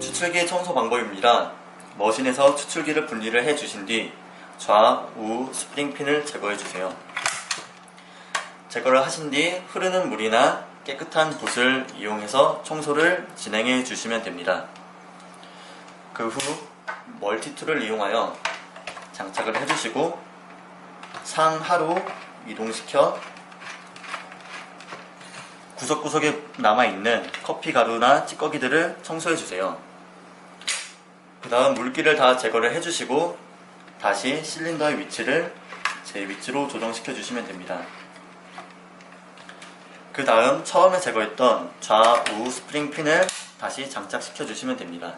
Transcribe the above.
추출기 청소 방법입니다. 머신에서 추출기를 분리를 해 주신 뒤 좌우 스프링핀을 제거해 주세요. 제거를 하신 뒤 흐르는 물이나 깨끗한 붓을 이용해서 청소를 진행해 주시면 됩니다. 그 후 멀티툴을 이용하여 장착을 해주시고 상하로 이동시켜 구석구석에 남아있는 커피 가루나 찌꺼기들을 청소해 주세요. 그 다음 물기를 다 제거를 해주시고 다시 실린더의 위치를 제 위치로 조정시켜 주시면 됩니다. 그 다음 처음에 제거했던 좌우 스프링 핀을 다시 장착시켜 주시면 됩니다.